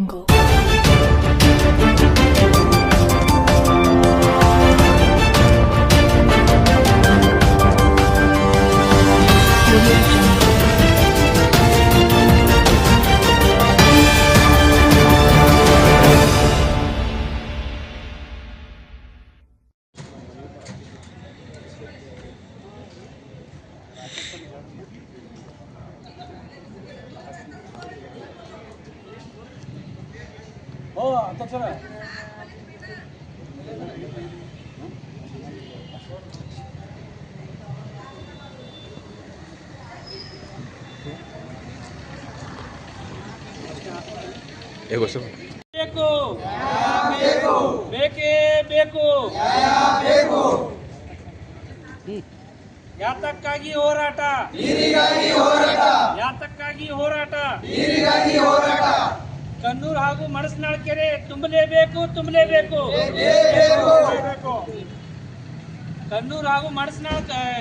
jungle ಓ ಅಧ್ಯಕ್ಷರ ಹೇಗೋ sir ಬೇಕು ಬೇಕೇ ಬೇಕು ಯಾತಕ್ಕಾಗಿ ಹೋರಾಟ ಯಾತಕ್ಕಾಗಿ ಹೋರಾಟ ಕಣ್ಣೂರು ಹಾಗೂ ಮಡಸನಾಳ ಕೆರೆ ತುಂಬಲೇಬೇಕು ತುಂಬಲೇಬೇಕು. ಕಣ್ಣೂರು ಹಾಗೂ ಮಡಸನಾಳ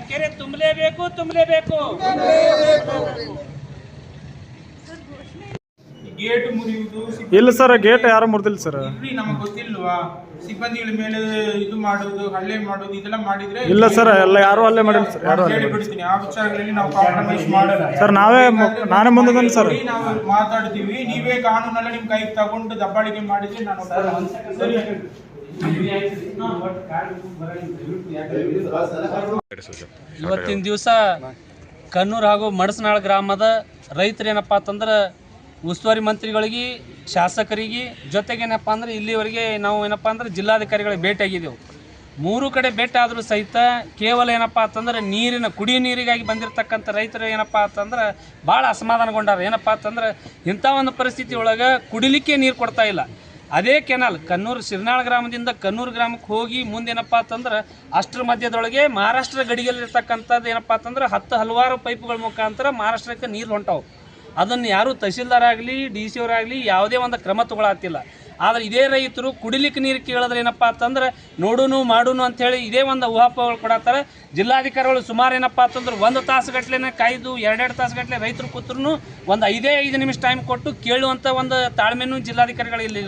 ಕೆರೆ ತುಂಬಲೇಬೇಕು. ತುಂಬಲೇಬೇಕು. ಗೇಟ್ ಮುರಿಯುವುದು ಇಲ್ಲ ಸರ್ ಗೇಟ್ ಯಾರು ಮುರಿದಿಲ್ಲ ಸರ್. ಸಿಬ್ಬಂದಿ ನಮಗೆ ಗೊತ್ತಿಲ್ವಾ? ಸಿಬ್ಬಂದಿಗಳ ಮೇಲೆ ಇದು ಮಾಡೋದು ಹಲ್ಲೆ ಮಾಡೋದು ಇದೆಲ್ಲ ಮಾಡಿದ್ರೆ ಇಲ್ಲ ಸರ್ ಎಲ್ಲ ಯಾರು ಅಲ್ಲೇ ಮಾಡಿಲ್ಲ ಸರ್ ಯಾರು ಅಲ್ಲೇ ಹೇಳಿ ಮಾಡಿಲ್ಲ ಬಿಡ್ತೀನಿ ಆ ವಿಚಾರಗಳಲ್ಲಿ ನಾವು ಕಾಂಪ್ರಮೈಸ್ ಮಾಡಲ್ಲ ಸರ್ ನಾವೇ ಮು- ನಾನೇ ಮುಂದಿದ್ದೀನಿ ಸರ್. ನೋಡಿ, ನಾವು ಮಾತಾಡ್ತೀವಿ. ನೀವೇ ಕಾನೂನೆಲ್ಲ ನಿಮ್ ಕೈಗೆ ತಗೊಂಡು ದಬ್ಬಾಳಿಕೆ ಮಾಡಿದ್ರೆ ನಾನು ಒಪ್ಪಲ್ಲ. ಸರಿ ಇವತ್ತಿನ ದಿವಸ ಕಣ್ಣೂರು ಹಾಗೂ ಮಡಸನಾಳ್ ಗ್ರಾಮದ ರೈತರು ಏನಪ್ಪಾ ಅಂತಂದ್ರೆ ಉಸ್ತುವಾರಿ ಮಂತ್ರಿಗಳಿಗೆ, ಶಾಸಕರಿಗೆ ಜೊತೆಗೇನಪ್ಪ ಅಂದ್ರೆ ಇಲ್ಲಿವರೆಗೆ ನಾವು ಏನಪ್ಪ ಅಂದ್ರೆ ಜಿಲ್ಲಾಧಿಕಾರಿಗಳಿಗೆ ಭೇಟಿಯಾಗಿದ್ದೆವು. ಮೂರು ಕಡೆ ಭೇಟಿ ಆದರೂ ಸಹಿತ ಕೇವಲ ಏನಪ್ಪ ಅಂತಂದ್ರೆ ನೀರಿನ, ಕುಡಿಯೋ ನೀರಿಗಾಗಿ ಬಂದಿರತಕ್ಕಂಥ ರೈತರು ಏನಪ್ಪ ಅಂತಂದ್ರೆ ಭಾಳ ಅಸಮಾಧಾನಗೊಂಡಾರ. ಏನಪ್ಪ ಅಂತಂದ್ರೆ ಇಂಥ ಒಂದು ಪರಿಸ್ಥಿತಿ ಒಳಗೆ ಕುಡಿಲಿಕ್ಕೆ ನೀರು ಕೊಡ್ತಾ ಇಲ್ಲ. ಅದೇ ಕೆನಾಲ್ ಕನ್ನೂರು ಶಿರ್ನಾಳ ಗ್ರಾಮದಿಂದ ಕನ್ನೂರು ಗ್ರಾಮಕ್ಕೆ ಹೋಗಿ ಮುಂದೇನಪ್ಪ ಅಂತಂದ್ರೆ ಅಷ್ಟರ ಮಧ್ಯದೊಳಗೆ ಮಹಾರಾಷ್ಟ್ರ ಗಡಿಯಲ್ಲಿರ್ತಕ್ಕಂಥದ್ದು ಏನಪ್ಪ ಅಂತಂದ್ರೆ ಹತ್ತು ಹಲವಾರು ಪೈಪ್ಗಳ ಮುಖಾಂತರ ಮಹಾರಾಷ್ಟ್ರಕ್ಕೆ ನೀರು ಹೊಂಟಾವು. ಅದನ್ನು ಯಾರು ತಹಶೀಲ್ದಾರ್ ಆಗಲಿ ಡಿ ಸಿ ಅವರಾಗಲಿ ಯಾವುದೇ ಒಂದು ಕ್ರಮ ತಗೊಳತ್ತಿಲ್ಲ ಆದರೆ ಇದೇ ರೈತರು ಕುಡಿಲಿಕ್ಕೆ ನೀರು ಕೇಳಿದ್ರೆ ಏನಪ್ಪ ಅಂತಂದ್ರೆ ನೋಡುನು ಮಾಡುನು ಅಂತೇಳಿ ಇದೇ ಒಂದು ಊಹಾಪೋಹಗಳು ಕೊಡತ್ತಾರೆ ಜಿಲ್ಲಾಧಿಕಾರಿಗಳು ಸುಮಾರು ಏನಪ್ಪ ಅಂತಂದ್ರೆ ಒಂದು ತಾಸುಗಟ್ಲೆನೆ ಕಾಯ್ದು ಎರಡೆರಡು ತಾಸುಗಟ್ಲೆ ರೈತರು ಕೂತ್ರು ಒಂದು ಐದೇ ಐದು ನಿಮಿಷ ಟೈಮ್ ಕೊಟ್ಟು ಕೇಳುವಂಥ ಒಂದು ತಾಳ್ಮೆನೂ ಜಿಲ್ಲಾಧಿಕಾರಿಗಳು ಇಲ್ಲಿ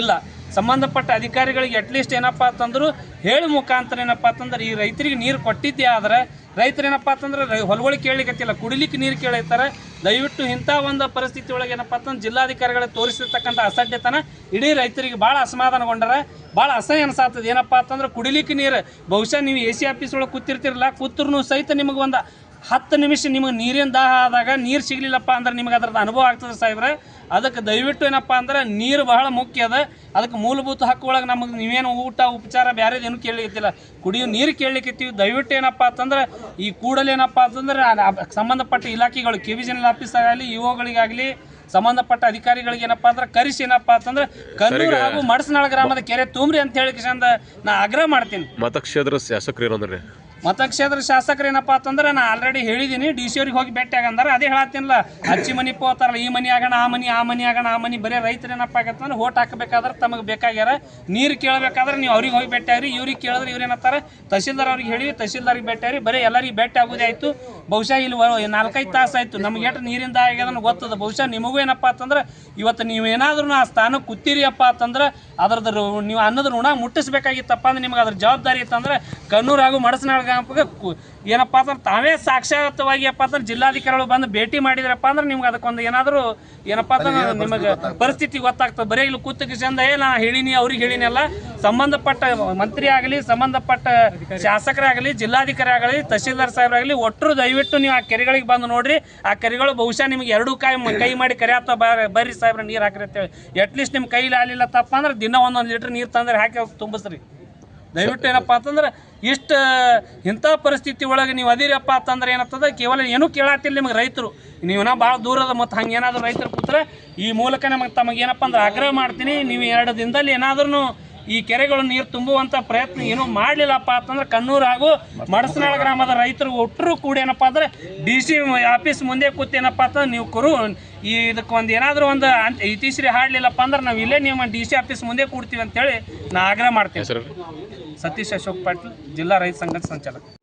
ಇಲ್ಲ. ಸಂಬಂಧಪಟ್ಟ ಅಧಿಕಾರಿಗಳಿಗೆ ಅಟ್ಲೀಸ್ಟ್ ಏನಪ್ಪ ಅಂತಂದ್ರು ಹೇಳಿ ಮುಖಾಂತರ ಏನಪ್ಪ ಅಂತಂದ್ರೆ ಈ ರೈತರಿಗೆ ನೀರು ಕೊಟ್ಟಿದ್ದೆ ಆದರೆ ರೈತರು ಏನಪ್ಪ ಅಂತಂದ್ರೆ ಹೊಲಗಳಿಗೆ ಕೇಳಲಿಕ್ಕತ್ತಿಲ್ಲ ಕುಡಿಲಿಕ್ಕೆ ನೀರು ಕೇಳಿರ್ತಾರೆ ದಯವಿಟ್ಟು ಇಂಥ ಒಂದು ಪರಿಸ್ಥಿತಿ ಒಳಗೆ ಏನಪ್ಪ ಅಂತಂದ್ರೆ ಜಿಲ್ಲಾಧಿಕಾರಿಗಳಿಗೆ ತೋರಿಸಿರ್ತಕ್ಕಂಥ ಅಸಡ್ಡೆತನ ಇಡೀ ರೈತರಿಗೆ ಭಾಳ ಅಸಮಾಧಾನಗೊಂಡರ, ಭಾಳ ಅಸಹ್ಯ ಅನ್ಸಾತದ ಏನಪ್ಪ ಅಂತಂದ್ರೆ ಕುಡಿಲಿಕ್ಕೆ ನೀರು, ಬಹುಶಃ ನೀವು ಎ ಸಿ ಆಫೀಸ್ ಒಳಗೆ ಕೂತಿರ್ತಿರಲ್ಲ ಕೂತ್ರು ಸಹಿತ ನಿಮಗೆ ಒಂದು ಹತ್ತು ನಿಮಿಷ ನಿಮಗೆ ನೀರಿನ ದಾಹ ಆದಾಗ ನೀರು ಸಿಗಲಿಲ್ಲಪ್ಪ ಅಂದ್ರೆ ನಿಮಗೆ ಅದ್ರದ್ದು ಅನುಭವ ಆಗ್ತದೆ ಸಾಹೇಬ್ರೆ. ಅದಕ್ಕೆ ದಯವಿಟ್ಟು ಏನಪ್ಪ ಅಂದ್ರೆ ನೀರು ಬಹಳ ಮುಖ್ಯ ಅದ. ಅದಕ್ಕೆ ಮೂಲಭೂತ ಹಕ್ಕು ಒಳಗೆ ನಮಗೆ ನೀವೇನು ಊಟ ಉಪಚಾರ ಬೇರೆದೇನು ಕೇಳಲಿಕ್ಕಿಲ್ಲ. ಕುಡಿಯೋ ನೀರು ಕೇಳಲಿಕ್ಕಿತ್ತೀವಿ. ದಯವಿಟ್ಟು ಏನಪ್ಪ ಅಂತಂದ್ರೆ ಈ ಕೂಡಲೇ ಏನಪ್ಪ ಅಂತಂದ್ರೆ ಸಂಬಂಧಪಟ್ಟ ಇಲಾಖೆಗಳು ಕೆ ವಿ ಜನರಲ್ ಆಫೀಸ್ ಆಗಲಿ ಇಒಗಳಿಗಾಗಲಿ ಸಂಬಂಧಪಟ್ಟ ಅಧಿಕಾರಿಗಳಿಗೆ ಏನಪ್ಪ ಅಂದ್ರೆ ಕರೆಸಿ ಏನಪ್ಪ ಅಂತಂದ್ರೆ ಕನ್ನೂರು ಹಾಗೂ ಮಡಸನಾಳ ಗ್ರಾಮದ ಕೆರೆ ತುಂಬ್ರಿ ಅಂತ ಹೇಳಿ ಕಿಶಂದ ನಾ ಆಗ್ರಹ ಮಾಡ್ತೀನಿ. ಮತಕ್ಷೇತ್ರ ಶಾಸಕರು ಏನಂದ್ರಿ ಮತಕ್ಷೇತ್ರ ಶಾಸಕರು ಏನಪ್ಪ ಅಂತಂದ್ರೆ ನಾ ಆಲ್ರೆಡಿ ಹೇಳಿದ್ದೀನಿ ಡಿ ಸಿ ಅವ್ರಿಗೆ ಹೋಗಿ ಭೇಟಿ ಆಗಂದ್ರೆ. ಅದೇ ಹೇಳತ್ತೀನಲ್ಲ, ಅಚ್ಚಿ ಮನಿ ಪೋತಾರಲ್ಲ ಈ ಮನಿ ಆಗೋಣ, ಆ ಮನಿ ಆ ಮನಿ ಆಗೋಣ, ಆ ಮನಿ, ಬರೀ ರೈತರು ಏನಪ್ಪ ಆಗತ್ತಂದ್ರೆ ಓಟ್ ಹಾಕಬೇಕಾದ್ರೆ ತಮಗೆ ಬೇಕಾಗ್ಯಾರ. ನೀರು ಕೇಳಬೇಕಾದ್ರೆ ನೀವು ಅವ್ರಿಗೆ ಹೋಗಿ ಭೇಟಿ ಆಗ್ರಿ, ಇವ್ರಿಗೆ ಕೇಳಿದ್ರೆ ಇವ್ರು ಏನತ್ತಾರ ತಹಶೀಲ್ದಾರ್ ಅವ್ರಿಗೆ ಹೇಳಿ ತಹಸೀಲ್ದಾರ್ಗೆ ಭೇಟಿ ಆಗ್ರಿ, ಬರೀ ಎಲ್ಲರಿಗೆ ಭೇಟಿ ಆಗೋದೇ ಆಯ್ತು. ಬಹುಶಃ ಇಲ್ಲಿ ನಾಲ್ಕೈದು ತಾಸು ಆಯ್ತು, ನಮ್ಗೆ ಎಷ್ಟು ನೀರಿಂದ ಆಗ್ಯದನ್ನು ಗೊತ್ತದ. ಬಹುಶಃ ನಿಮಗೂ ಏನಪ್ಪ ಅಂತಂದ್ರೆ, ಇವತ್ತು ನೀವು ಏನಾದ್ರೂ ಆ ಸ್ಥಾನಕ್ಕೆ ಕೂತೀರಿ ಅಪ್ಪ ಅಂತಂದ್ರೆ, ಅದ್ರದ್ದು ನೀವು ಅನ್ನದ ಋಣ ಮುಟ್ಟಿಸ್ಬೇಕಾಗಿತ್ತಪ್ಪ ಅಂದ್ರೆ ನಿಮ್ಗೆ ಅದ್ರ ಜವಾಬ್ದಾರಿ ಇತ್ತಂದ್ರೆ, ಕಣ್ಣೂರು ಹಾಗೂ ಮಡಸನಾಳ ಗ್ರಾಮಕ್ಕೆ ಏನಪ್ಪ ಅಂದ್ರೆ ತಾವೇ ಸಾಕ್ಷಾತ್ವಾಗಿ ಅಪ್ಪ ಅಂದ್ರೆ ಜಿಲ್ಲಾಧಿಕಾರಿಗಳು ಬಂದು ಭೇಟಿ ಮಾಡಿದ್ರಪ್ಪ ಅಂದ್ರೆ ನಿಮ್ಗೆ ಅದಕ್ಕೊಂದು ಏನಾದರೂ ಏನಪ್ಪ ಅಂದ್ರೆ ನಿಮಗೆ ಪರಿಸ್ಥಿತಿ ಗೊತ್ತಾಗ್ತದೆ. ಬರೀ ಇಲ್ಲಿ ಕೂತಕ್ಕೆ ಚಂದ ಏ ನಾ ಹೇಳಿನಿ ಅವ್ರಿಗೆ ಹೇಳಿನಲ್ಲ ಸಂಬಂಧಪಟ್ಟ ಮಂತ್ರಿ ಆಗಲಿ ಸಂಬಂಧಪಟ್ಟ ಶಾಸಕರಾಗಲಿ ಜಿಲ್ಲಾಧಿಕಾರಿ ಆಗಲಿ ತಹಶೀಲ್ದಾರ್ ಸಾಹೇಬರಾಗಲಿ ಒಟ್ಟರು ದಯವಿಟ್ಟು ನೀವು ಆ ಕೆರೆಗಳಿಗೆ ಬಂದು ನೋಡ್ರಿ. ಆ ಕೆರೆಗಳು ಬಹುಶಃ ನಿಮ್ಗೆ ಎರಡು ಕೈ ಕೈ ಮಾಡಿ ಕರೆ ಅಥವಾ ಬರ್ರಿ ಸಾಹೇಬ್ರ ನೀರು ಹಾಕ್ರಿ ಅಂತೇಳಿ. ಅಟ್ಲೀಸ್ಟ್ ನಿಮ್ಮ ಕೈಲಿ ಆಗಲಿಲ್ಲ ತಪ್ಪ ಅಂದ್ರೆ ದಿನ ಒಂದೊಂದು ಲೀಟ್ರ್ ನೀರು ತಂದ್ರೆ ಹಾಕಿ ಅವ್ರು ತುಂಬಿಸ್ರಿ. ದಯವಿಟ್ಟು ಏನಪ್ಪ ಅಂತಂದ್ರೆ ಇಷ್ಟು, ಇಂಥ ಪರಿಸ್ಥಿತಿ ಒಳಗೆ ನೀವು ಅದಿರಪ್ಪ ಅಂತಂದ್ರೆ ಏನತ್ತದ ಕೇವಲ ಏನೂ ಕೇಳಾತಿಲ್ಲ ನಿಮಗೆ ರೈತರು. ನೀವೇನ ಭಾಳ ದೂರದ ಮತ್ತು ಹಂಗೆ ಏನಾದರೂ ರೈತರು ಕೂತ್ರೆ ಈ ಮೂಲಕ ನಮಗೆ ತಮಗೆ ಏನಪ್ಪ ಅಂದ್ರೆ ಆಗ್ರಹ ಮಾಡ್ತೀನಿ. ನೀವು ಎರಡು ದಿನದಲ್ಲಿ ಏನಾದ್ರೂ ಈ ಕೆರೆಗಳು ನೀರು ತುಂಬುವಂಥ ಪ್ರಯತ್ನ ಏನೂ ಮಾಡಲಿಲ್ಲಪ್ಪ ಅಂತಂದ್ರೆ ಕಣ್ಣೂರು ಹಾಗೂ ಮಡಸನಾಳ ಗ್ರಾಮದ ರೈತರು ಒಟ್ಟರು ಕೂಡ ಏನಪ್ಪ ಅಂದ್ರೆ ಡಿ ಸಿ ಆಫೀಸ್ ಮುಂದೆ ಕೂತೇನಪ್ಪ ಅಂತಂದ್ರೆ ನೀವು ಕುರು ಈ ಇದಕ್ಕೆ ಒಂದು ಏನಾದರೂ ಒಂದು ಅಂತ ಇತಿಶ್ರೀ ಹಾಡಲಿಲ್ಲಪ್ಪ ಅಂದ್ರೆ ನಾವು ಇಲ್ಲೇ ನಿಮ್ಮ ಡಿ ಸಿ ಆಫೀಸ್ ಮುಂದೆ ಕೂಡ್ತೀವಿ ಅಂತೇಳಿ ನಾ ಆಗ್ರಹ ಮಾಡ್ತೀನಿ. ಸರ್ ಸತೀಶ್ ಅಶೋಕ್ ಪಾಟೀಲ್ ಜಿಲ್ಲಾ ರೈತ ಸಂಘದ ಸಂಚಾಲಕ.